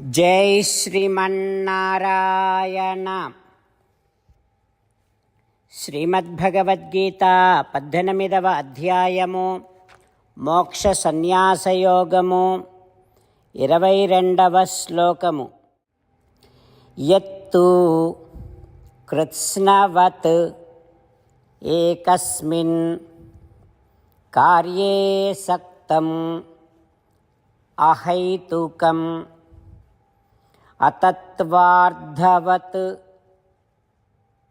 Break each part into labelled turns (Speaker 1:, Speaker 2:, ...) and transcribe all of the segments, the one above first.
Speaker 1: జై శ్రీమన్నారాయణ. శ్రీమద్భగవద్గీత పద్దెనిమిదవ అధ్యాయము మోక్ష సన్యాసయోగము ఇరవై రెండవ శ్లోకము. ఎత్తు కృత్స్నవత్ ఏకస్మిన్ కార్యే సక్తం అహైతుకం. అతత్వార్ధవత్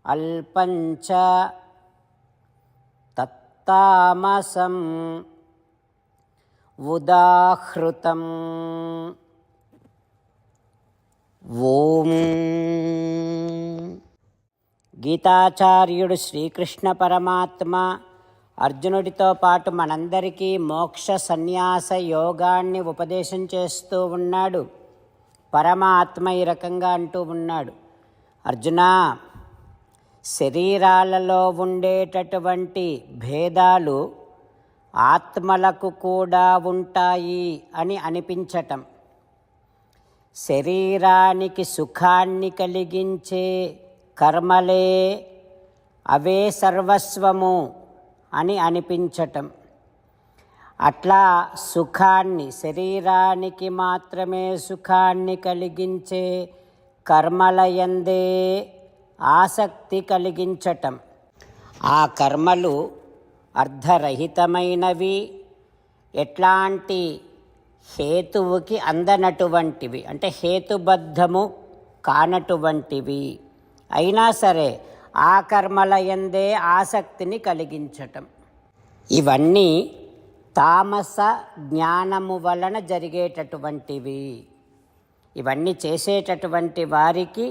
Speaker 1: అల్పంచ తత్తామసం ఉదాహృతం ఓం గీతాచార్యుడు శ్రీకృష్ణ పరమాత్మ అర్జునుడితో పాటు మనందరికీ మోక్ష సన్యాస యోగాన్ని ఉపదేశం చేస్తూ ఉన్నాడు. పరమాత్మ ఈ రకంగా అంటూ ఉన్నాడు. అర్జున శరీరాలలో ఉండేటటువంటి భేదాలు ఆత్మలకు కూడా ఉంటాయి అని అనిపించటం. శరీరానికి సుఖాన్ని కలిగించే కర్మలే అవే సర్వస్వము అని అనిపించటం. అట్లా సుఖాన్ని శరీరానికి మాత్రమే సుఖాన్ని కలిగించే కర్మలయందే ఆసక్తి కలిగించటం. ఆ కర్మలు అర్ధరహితమైనవి ఎట్లాంటి హేతువుకి అందనటువంటివి అంటే హేతుబద్ధము కానటువంటివి అయినా సరే ఆ కర్మలయందే ఆసక్తిని కలిగించటం. ఇవన్నీ తామస జ్ఞానము వలన జరిగేటటువంటివి. ఇవన్నీ చేసేటటువంటి వారికి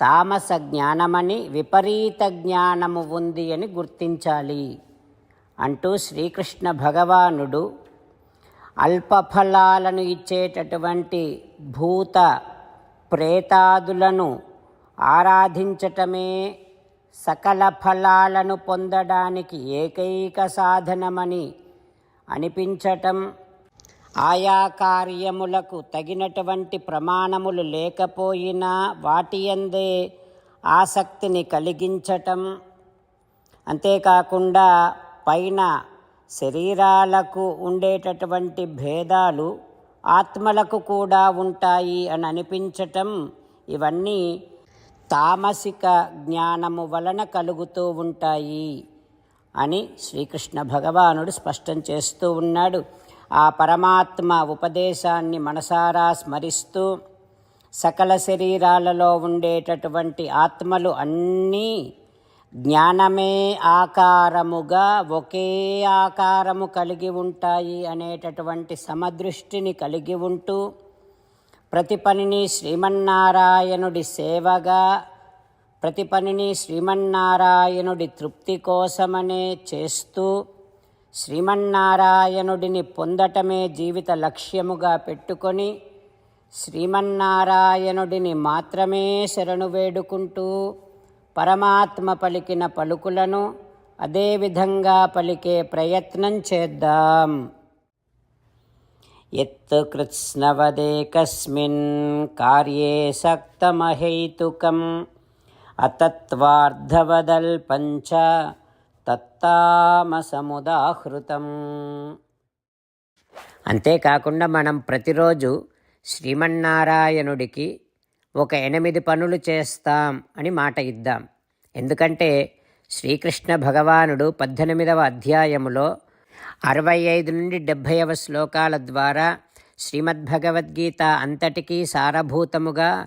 Speaker 1: తామస జ్ఞానమని విపరీత జ్ఞానము ఉంది అని గుర్తించాలి. అంటూ శ్రీకృష్ణ భగవానుడు అల్పఫలాలను ఇచ్చేటటువంటి భూత ప్రేతాదులను ఆరాధించటమే సకల ఫలాలను పొందడానికి ఏకైక సాధనమని అనిపించటం. ఆయా కార్యములకు తగినటువంటి ప్రమాణములు లేకపోయినా వాటి అందే ఆసక్తిని కలిగించటం. అంతేకాకుండా పైన శరీరాలకు ఉండేటటువంటి భేదాలు ఆత్మలకు కూడా ఉంటాయి అని అనిపించటం. ఇవన్నీ తామసిక జ్ఞానము వలన కలుగుతూ ఉంటాయి. అని శ్రీకృష్ణ భగవానుడు స్పష్టం చేస్తూ ఉన్నాడు. ఆ పరమాత్మ ఉపదేశాన్ని మనసారా స్మరిస్తూ సకల శరీరాలలో ఉండేటటువంటి ఆత్మలు అన్నీ జ్ఞానమే ఆకారముగా ఒకే ఆకారము కలిగి ఉంటాయి అనేటటువంటి సమదృష్టిని కలిగి ఉంటూ ప్రతి పనిని శ్రీమన్నారాయణుడి సేవగా ప్రతి పనిని శ్రీమన్నారాయణుడి తృప్తి కోసమనే చేస్తూ శ్రీమన్నారాయణుడిని పొందటమే జీవిత లక్ష్యముగా పెట్టుకొని శ్రీమన్నారాయణుడిని మాత్రమే శరణు వేడుకుంటూ పరమాత్మ పలికిన పలుకులను అదేవిధంగా పలికే ప్రయత్నం చేద్దాం. ఎత్ కృత్స్నవదేకస్మిన్ కార్యే సక్తమహైతుకం. అతత్వార్ధవదల్పంచ తత్తామసముదాహృతం అంతేకాకుండా మనం ప్రతిరోజు శ్రీమన్నారాయణుడికి ఒక ఎనిమిది పనులు చేస్తాం అని మాట ఇద్దాం. ఎందుకంటే శ్రీకృష్ణ భగవానుడు పద్దెనిమిదవ అధ్యాయములో అరవై ఐదు నుండి డెబ్భైవ శ్లోకాల ద్వారా శ్రీమద్భగవద్గీత అంతటికీ సారభూతముగా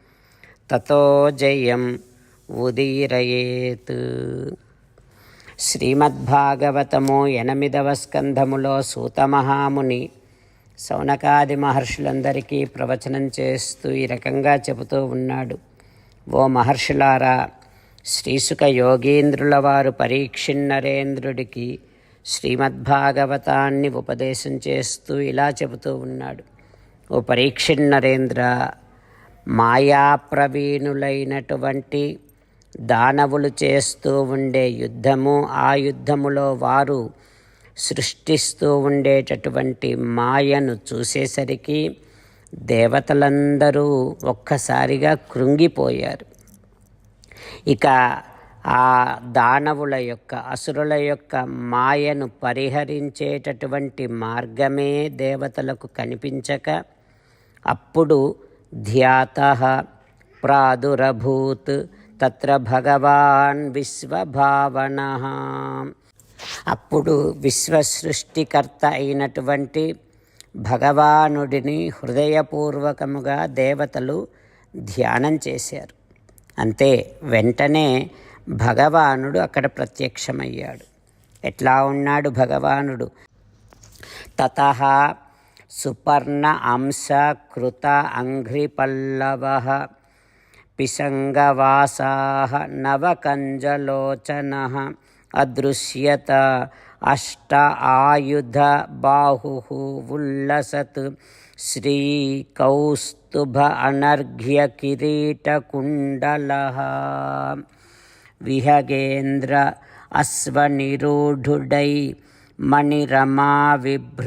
Speaker 1: తతో జయం ఉదీరయేత్. శ్రీమద్భాగవతము ఎనిమిదవ స్కంధములో సూతమహాముని సౌనకాది మహర్షులందరికీ ప్రవచనం చేస్తూ ఈ రకంగా చెబుతూ ఉన్నాడు. ఓ మహర్షులారా శ్రీసుక యోగీంద్రుల వారు పరీక్షిన్నరేంద్రుడికి శ్రీమద్భాగవతాన్ని ఉపదేశం చేస్తూ ఇలా చెబుతూ ఉన్నాడు. ఓ పరీక్షిన్నరేంద్ర మాయాప్రవీణులైనటువంటి దానవులు చేస్తూ ఉండే యుద్ధము ఆ యుద్ధములో వారు సృష్టిస్తూ ఉండేటటువంటి మాయను చూసేసరికి దేవతలందరూ ఒక్కసారిగా కృంగిపోయారు. ఇక ఆ దానవుల యొక్క అసురుల యొక్క మాయను పరిహరించేటటువంటి మార్గమే దేవతలకు కనిపించక అప్పుడు ధ్యాత ప్రాదురభూత్ తత్ర భగవాన్ విశ్వభావన అప్పుడు విశ్వసృష్టికర్త అయినటువంటి భగవానుడిని హృదయపూర్వకముగా దేవతలు ధ్యానం చేశారు. అంతే వెంటనే భగవానుడు అక్కడ ప్రత్యక్షమయ్యాడు. ఎట్లా ఉన్నాడు భగవానుడు? తత సుపర్ణ అంశ కృత అంఘ్రిపల్లవ పిశంగవాసా నవకంజలోచన అదృశ్యత అష్ట ఆయుధ బాహు ఉల్లసత్ శ్రీకౌస్తుభ అనర్ఘ్య కిరీటకుండల విహగేంద్ర అశ్వనిరూఢుడై మణిరమా విభ్రాచితోరస్కుడై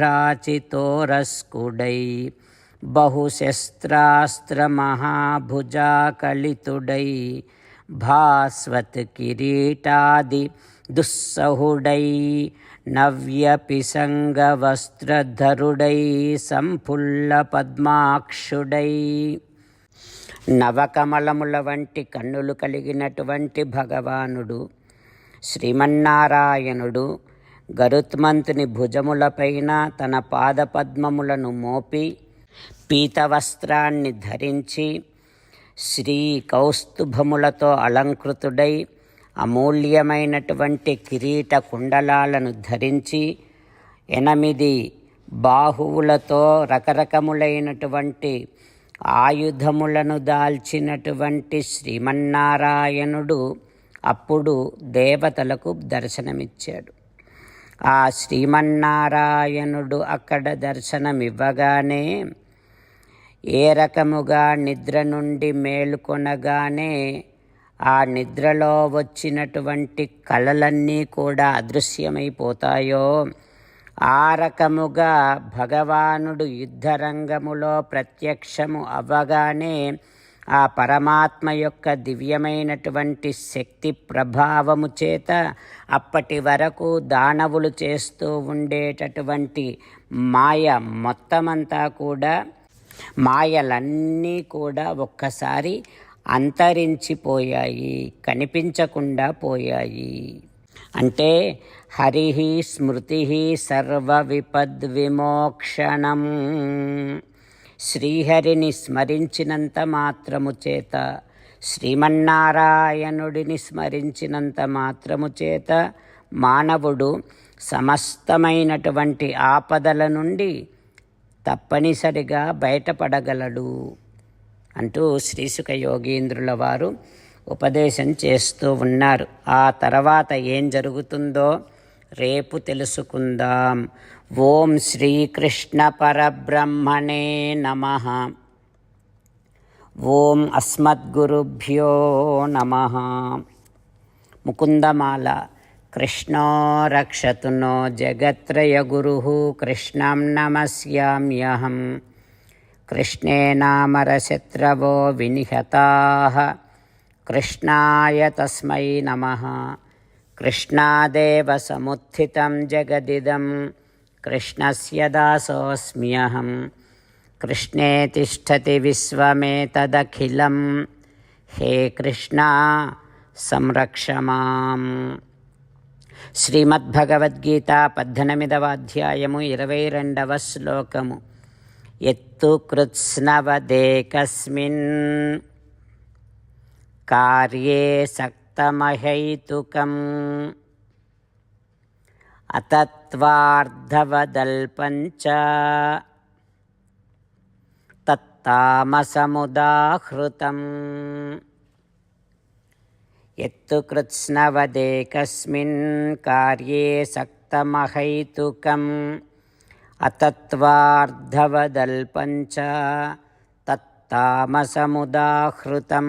Speaker 1: బహుశస్త్రాస్త్రమహాభుజాకలితుడై భాస్వత్ కిరీటాది దుస్సహుడై నవ్యపిసంగవస్త్రధరుడై సంఫుల్ల పద్మాక్షుడై నవకమలముల వంటి కన్నులు కలిగినటువంటి భగవానుడు శ్రీమన్నారాయణుడు గరుత్మంతుని భుజములపైన తన పాదపద్మములను మోపి పీతవస్త్రాన్ని ధరించి శ్రీ కౌస్తుభములతో అలంకృతుడై అమూల్యమైనటువంటి కిరీట కుండలాలను ధరించి ఎనిమిది బాహువులతో రకరకములైనటువంటి ఆయుధములను దాల్చినటువంటి శ్రీమన్నారాయణుడు అప్పుడు దేవతలకు దర్శనమిచ్చాడు. ఆ శ్రీమన్నారాయణుడు అక్కడ దర్శనమివ్వగానే ఏ రకముగా నిద్ర నుండి మేలుకొనగానే ఆ నిద్రలో వచ్చినటువంటి కళలన్నీ కూడా అదృశ్యమైపోతాయో. ఆ రకముగా భగవానుడు యుద్ధరంగములో ప్రత్యక్షము అవ్వగానే ఆ పరమాత్మ యొక్క దివ్యమైనటువంటి శక్తి ప్రభావము చేత అప్పటి వరకు దానవులు చేస్తూ ఉండేటటువంటి మాయ మొత్తమంతా కూడా మాయలన్నీ కూడా ఒక్కసారి అంతరించిపోయాయి కనిపించకుండా పోయాయి. అంటే హరి స్మృతి సర్వ విపద్విమోక్షణం శ్రీహరిని స్మరించినంత మాత్రము చేత శ్రీమన్నారాయణుడిని స్మరించినంత మాత్రము చేత మానవుడు సమస్తమైనటువంటి ఆపదల నుండి తప్పనిసరిగా బయటపడగలడు అంటూ శ్రీసుఖ యోగీంద్రుల వారు ఉపదేశం చేస్తూ ఉన్నారు. ఆ తర్వాత ఏం జరుగుతుందో రేపు తెలుసుకుందాం. ఓం శ్రీకృష్ణ పరబ్రహ్మణే నమ. ఓం అస్మద్గురుభ్యో నమ. ముకుందమాల. కృష్ణో రక్షతు నో జగత్రయగురు కృష్ణం నమస్యామ్యహం. కృష్ణే నామరశత్రవో వినిహతా. కృష్ణాయ తస్మై నమ. కృష్ణాదేవ సముత్థితం జగదిదం కృష్ణస్య దాసోऽస్మ్యహం కృష్ణే తిష్టతి విశ్వమేతదఖిలం హే కృష్ణ సంరక్ష మాం శ్రీమద్భగవద్గీత పద్దెనిమిదవ అధ్యాయము ఇరవై రెండవ శ్లోకము ఎత్తు కృత్స్నవదేకస్మిన్ కార్యే సక్తమహైతుకం అతత్వార్ధవదల్పంచ తత్తామసముదాహృతం. ఎత్తు కృత్స్నవదేకస్మిన్ కార్యే సక్తమహైతుకం. అతత్వార్ధవదల్పంచ తత్తామసముదాహృతం.